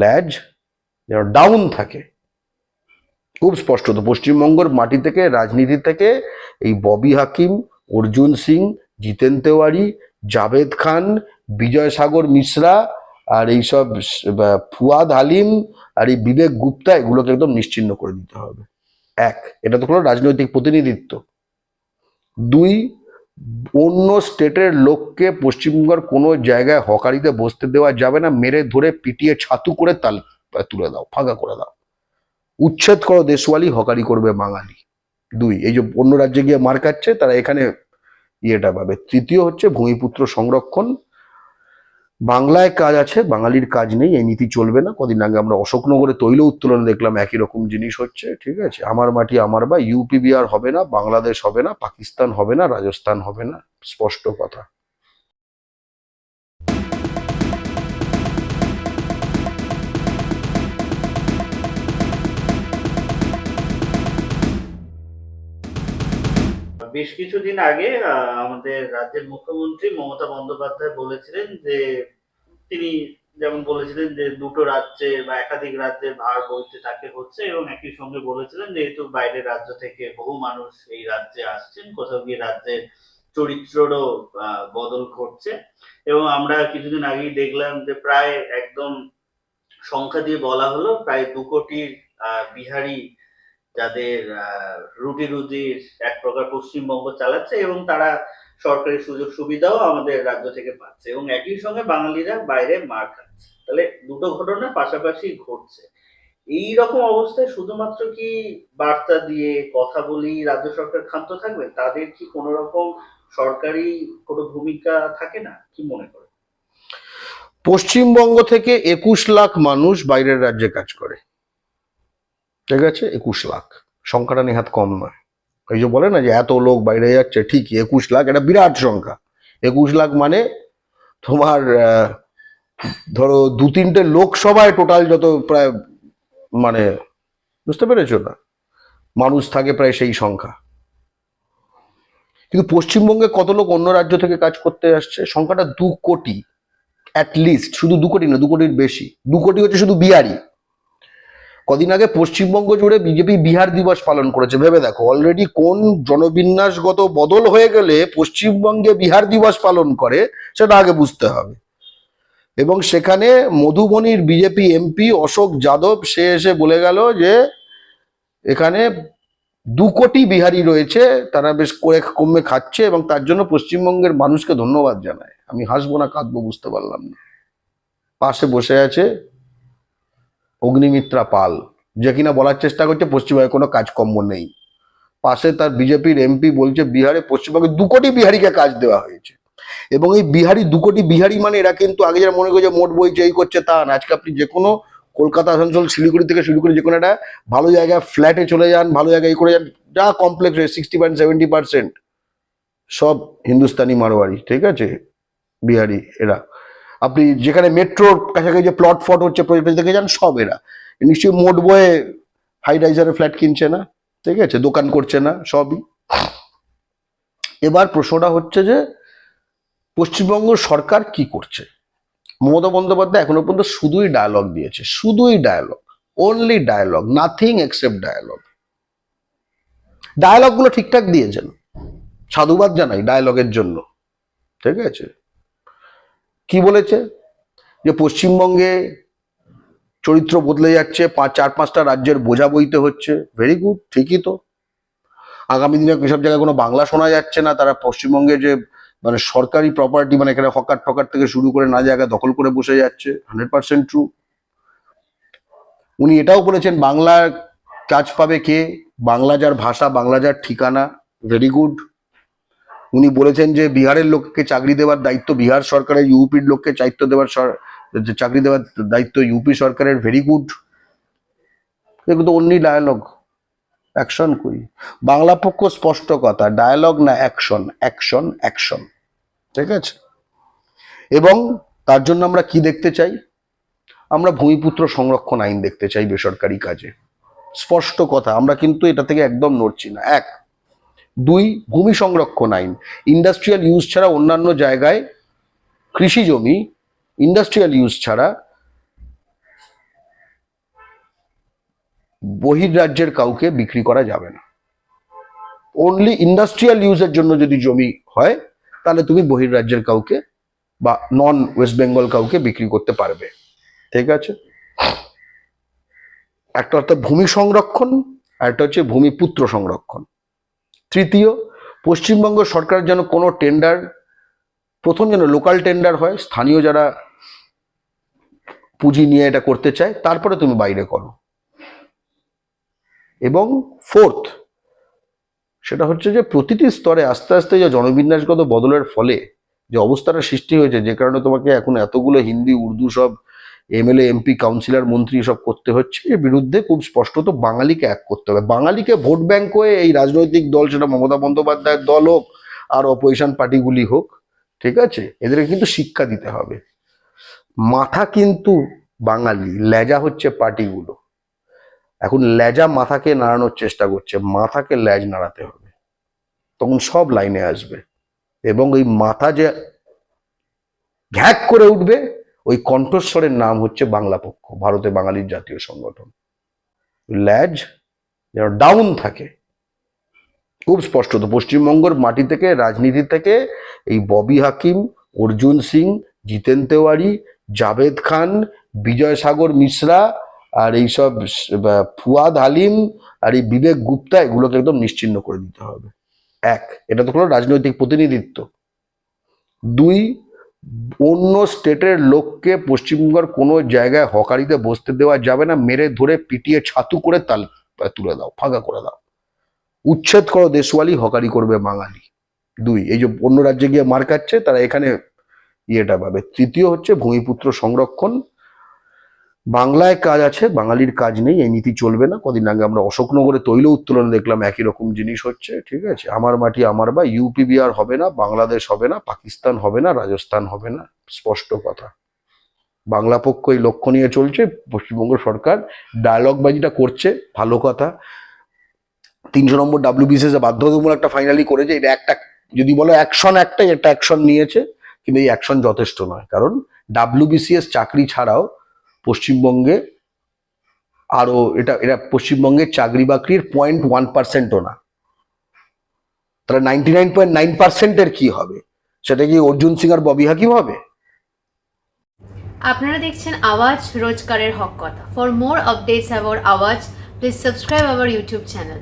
ল্যাজ যেন ডাউন থাকে। খুব স্পষ্ট তো, পশ্চিমবঙ্গের মাটি থেকে, রাজনীতি থেকে এই ববি হাকিম, অর্জুন সিং, জিতেন তেওয়ারি, জাভেদ খান, বিজয় সাগর মিশ্রা আর এইসব ফুয়াদ হালিম আর এই বিবেক গুপ্তা, এগুলোকে একদম নিশ্চিহ্ন করে দিতে হবে। এক, এটা তো কোনো রাজনৈতিক প্রতিনিধিত্ব। দুই অন্য স্টেটের লোককে পশ্চিমবঙ্গের কোনো জায়গায় হকারিতে বসতে দেওয়া যাবে না। মেরে ধরে পিটিয়ে ছাতু করে তাল তুলে দাও, ফাঁকা করে দাও। উচ্ছেদ করো দেশওয়ালি, হকারি করবে বাঙালি। দুই, এই যে অন্য রাজ্যে গিয়ে মার খাচ্ছে, তারা এখানে ইয়েটা পাবে। তৃতীয় হচ্ছে ভূমিপুত্র সংরক্ষণ। বাংলায় কাজ আছে, বাঙালির কাজ নেই, এই নীতি চলবে না। কদিন আগে আমরা অশোকনগরে তৈল উত্তোলন দেখলাম একই রকম জিনিস হচ্ছে, ঠিক আছে? আমার মাটি আমার বা, ইউপি, বিহার হবে না, বাংলাদেশ হবে না, পাকিস্তান হবে না, রাজস্থান হবে না, স্পষ্ট কথা। বেশ কিছুদিন আগে আমাদের রাজ্যের মুখ্যমন্ত্রী মমতা বন্দ্যোপাধ্যায় বলেছিলেন যে তিনি যেমন বলেছিলেন যে দুটো রাজ্যে বা একাধিক রাজ্যের ভার বইতে তাকে হচ্ছে এবং একই সঙ্গে বলেছিলেন যেহেতু বাইরের রাজ্য থেকে বহু মানুষ এই রাজ্যে আসছেন কোথাও গিয়ে রাজ্যের চরিত্রেরও বদল ঘটছে। এবং আমরা কিছুদিন আগেই দেখলাম যে প্রায় একদম সংখ্যা দিয়ে বলা হলো প্রায় দু কোটির আহ, বিহারি যাদের রুটি রুজির এক প্রকার পশ্চিমবঙ্গ চালাচ্ছে এবং তারা সরকারি সুযোগ সুবিধাও আমাদের রাজ্য থেকে পাচ্ছে এবং একই সঙ্গে বাঙালিরা বাইরে মার খাচ্ছে। তাহলে দুটো ঘটনা পাশাপাশি ঘটছে। এই রকম অবস্থায় শুধুমাত্র কি বার্তা দিয়ে কথা বলি রাজ্য সরকার ক্ষান্ত থাকবে? তাদের কি কোনো রকম সরকারি কোনো ভূমিকা থাকে না? কি মনে করে? পশ্চিমবঙ্গ থেকে একুশ লাখ মানুষ বাইরের রাজ্যে কাজ করে। ঠিক আছে? একুশ লাখ। সংখ্যাটা নেহাত কম নয়। এই যে বলে না যে এত লোক বাইরে যাচ্ছে, ঠিকই, একুশ লাখ এটা বিরাট সংখ্যা। একুশ লাখ মানে তোমার ধরো দু তিনটে লোকসভায় টোটাল যত প্রায় মানে বুঝতে পেরেছ না? মানুষ থাকে প্রায় সেই সংখ্যা। কিন্তু পশ্চিমবঙ্গে কত লোক অন্য রাজ্য থেকে কাজ করতে আসছে? সংখ্যাটা দু কোটি লিস্ট শুধু দু কোটি না, দু কোটির বেশি। দু কোটি হচ্ছে শুধু বিহারি। কদিন আগে পশ্চিমবঙ্গ জুড়ে বিজেপি বিহার দিবস পালন করেছে, ভেবে দেখো। অলরেডি কোন জনবিন্যাসগত বদল হয়ে গেলে পশ্চিমবঙ্গে বিহার দিবস পালন করে, সেটা আগে বুঝতে হবে। এবং সেখানে মধুবনির বিজেপি এমপি অশোক যাদব, সে এসে বলে গেল যে, এখানে দু কোটি বিহারি রয়েছে, তারা বেশ কয়েক কমে খাচ্ছে এবং তার জন্য পশ্চিমবঙ্গের মানুষকে ধন্যবাদ জানায়। আমি হাসবো না, কাঁদবো, বুঝতে পারলাম না। পাশে বসে আছে অগ্নিমিত্রা পাল, যে কিনা বলার চেষ্টা করছে পশ্চিমবঙ্গে কোনো কাজকর্ম নেই। পাশে তার বিজেপির এমপি বলছে, বিহারে পশ্চিমবঙ্গে দু কোটি বিহারিকে কাজ দেওয়া হয়েছে। এবং এই বিহারি, দু কোটি বিহারি মানে এরা কিন্তু আগে যারা মনে করছে মোট বইছে এই করছে তা না। আজকে আপনি যে কোনো কলকাতা, আসানসোল, শিলিগুড়ি থেকে শুরু করে যে কোনো একটা ভালো জায়গায় ফ্ল্যাটে চলে যান, ভালো জায়গায় এই করে যান, যা কমপ্লেক্স হয়ে সিক্সটি পয়েন্ট সেভেন্টি পার্সেন্ট সব হিন্দুস্তানি মারোয়ারি, ঠিক আছে? বিহারি, এরা। আপনি যেখানে মেট্রোর কাছাকাছি যে প্লট ফট হচ্ছে প্রজেক্ট দেখে যান, সব এরা। নিশ্চয়ই মোট বয়ে হাই রাইজারের ফ্ল্যাট কিনছে না, ঠিক আছে? দোকান করছে না, সবই। এবার প্রশ্নটা হচ্ছে যে, পশ্চিমবঙ্গ সরকার কি করছে? মমতা বন্দ্যোপাধ্যায় এখনও পর্যন্ত শুধুই ডায়ালগ দিয়েছে, শুধুই dialogue only dialogue nothing except dialogue ডায়ালগগুলো ঠিকঠাক দিয়েছেন। সাধুবাদ জানাই ডায়ালগের জন্য, ঠিক আছে? কি বলেছে? যে পশ্চিমবঙ্গে চরিত্র বদলে যাচ্ছে, পাঁচ, চার, পাঁচটা রাজ্যের বোঝা বইতে হচ্ছে। ভেরি গুড ঠিকই তো। আগামী দিনে এসব জায়গায় কোনো বাংলা শোনা যাচ্ছে না, তারা পশ্চিমবঙ্গে যে মানে সরকারি প্রপার্টি মানে এখানে হকার ঠকার থেকে শুরু করে না জায়গা দখল করে বসে যাচ্ছে হান্ড্রেড পার্সেন্ট ট্রু উনি এটাও বলেছেন, বাংলার কাজ পাবে কে? বাংলা যার ভাষা, বাংলা যার ঠিকানা। ভেরি গুড উনি বলেছেন যে বিহারের লোককে চাকরি দেওয়ার দায়িত্ব বিহার সরকারের, ইউপির লোককে দায়িত্ব দেওয়ার চাকরি দেওয়ার দায়িত্ব ইউপি সরকারের ভেরি গুড এগুলো অন্যই ডায়ালগ অ্যাকশন কই? বাংলা পক্ষ স্পষ্ট কথা ডায়ালগ না অ্যাকশন অ্যাকশন অ্যাকশন ঠিক আছে? এবং তার জন্য আমরা কি দেখতে চাই? আমরা ভূমিপুত্র সংরক্ষণ আইন দেখতে চাই বেসরকারি কাজে। স্পষ্ট কথা, আমরা কিন্তু এটা থেকে একদম নড়ছি না। এক দুই, ভূমি সংরক্ষণ আইন। ইন্ডাস্ট্রিয়াল ইউজ ছাড়া অন্যান্য জায়গায় কৃষি জমি ইন্ডাস্ট্রিয়াল ইউজ ছাড়া বহির্রাজ্যের কাউকে বিক্রি করা যাবে না। অনলি ইন্ডাস্ট্রিয়াল ইউজের জন্য যদি জমি হয়, তাহলে তুমি বহির্রাজ্যের কাউকে বা নন ওয়েস্ট বেঙ্গল কাউকে বিক্রি করতে পারবে। ঠিক আছে? একটা অর্থাৎ ভূমি সংরক্ষণ, আর একটা হচ্ছে ভূমিপুত্র সংরক্ষণ। তৃতীয়, পশ্চিমবঙ্গ সরকার যেন কোনো টেন্ডার প্রথম যেন লোকাল টেন্ডার হয়, স্থানীয় যারা পুঁজি নিয়ে এটা করতে চায়, তারপরে তুমি বাইরে করো। এবং ফোর্থ সেটা হচ্ছে যে প্রতিটি স্তরে আস্তে আস্তে যে জনবিন্যাসগত বদলের ফলে যে অবস্থাটা সৃষ্টি হয়েছে, যে কারণে তোমাকে এখন এতগুলো হিন্দি, উর্দু সব এমএলএ এমপি কাউন্সিলর মন্ত্রী সব করতে হচ্ছে। এর বিরুদ্ধে খুব স্পষ্টত বাঙালিকে এক করতে হবে। বাঙালিকে ভোট ব্যাংক হয়ে এই রাজনৈতিক দল সেটা মমতা বন্দ্যোপাধ্যায়ের দল হোক আর অপোজিশন পার্টিগুলি হোক, ঠিক আছে? এদেরকে কিন্তু শিক্ষা দিতে হবে। মাথা কিন্তু বাঙালি লেজা হচ্ছে পার্টিগুলো। এখন লেজা মাথাকে নাড়ানোর চেষ্টা করছে, মাথাকে ল্যাজ নাড়াতে হবে। তখন সব লাইনে আসবে। এবং ওই মাথা যে ঘ্যাক করে উঠবে ওই কণ্ঠস্বরের নাম হচ্ছে বাংলা পক্ষ ভারতে বাঙালির জাতীয় সংগঠন। ল্যাজ যেন ডাউন থাকে। খুব স্পষ্টত পশ্চিমবঙ্গের মাটি থেকে, রাজনীতি থেকে এই ববি হাকিম, অর্জুন সিং, জিতেন তেওয়ারি, জাভেদ খান বিজয় সাগর মিশ্রা আর এইসব ফুয়াদ হালিম আর এই বিবেক গুপ্তা, এগুলোকে একদম নিশ্চিহ্ন করে দিতে হবে। এক, এটা তো কোনো রাজনৈতিক প্রতিনিধিত্ব। দুই অন্য স্টেটের লোককে পশ্চিমবঙ্গের কোনো জায়গায় হকারিতে বসতে দেওয়া যাবে না। মেরে ধরে পিটিয়ে ছাতু করে তাল তুলে দাও, ফাঁকা করে দাও। উচ্ছেদ করো দেশওয়ালি, হকারি করবে বাঙালি। দুই, এই যে অন্য রাজ্যে গিয়ে মার খাচ্ছে, তারা এখানে ইয়েটা পাবে। তৃতীয় হচ্ছে ভূমিপুত্র সংরক্ষণ। বাংলায় কাজ আছে, বাঙালির কাজ নেই, এই নীতি চলবে না। কদিন আগে আমরা অশোকনগরে তৈল উত্তোলনে দেখলাম একই রকম জিনিস হচ্ছে, ঠিক আছে? আমার মাটি আমার বা, ইউপি, বিহার হবে না, বাংলাদেশ হবে না, পাকিস্তান হবে না, রাজস্থান হবে না, স্পষ্ট কথা। বাংলা পক্ষ এই লক্ষ্য নিয়ে চলছে, পশ্চিমবঙ্গ সরকার ডায়লগ বাজিটা করছে, ভালো কথা। তিনশো নম্বর ডাব্লিউবিসিএস বাধ্যতামূলক একটা ফাইনালি করেছে, এটা একটা, যদি বলো অ্যাকশন একটাই একটা অ্যাকশন নিয়েছে, কিন্তু এই অ্যাকশন যথেষ্ট নয়। কারণ ডাব্লিউবিসিএস চাকরি ছাড়াও পশ্চিমবঙ্গে আরও এটা এটা পশ্চিমবঙ্গে চাকরি বাকরির পয়েন্ট ওয়ান পার্সেন্টও না। তাহলে নাইনটি নাইন পয়েন্ট নাইন পার্সেন্টের কি হবে? সেটা কি অর্জুন সিং আর ববি হাকিম হবে? আপনারা দেখছেন আওয়াজ রোজকারের হক কথা। For more updates about Awaaz please subscribe our YouTube channel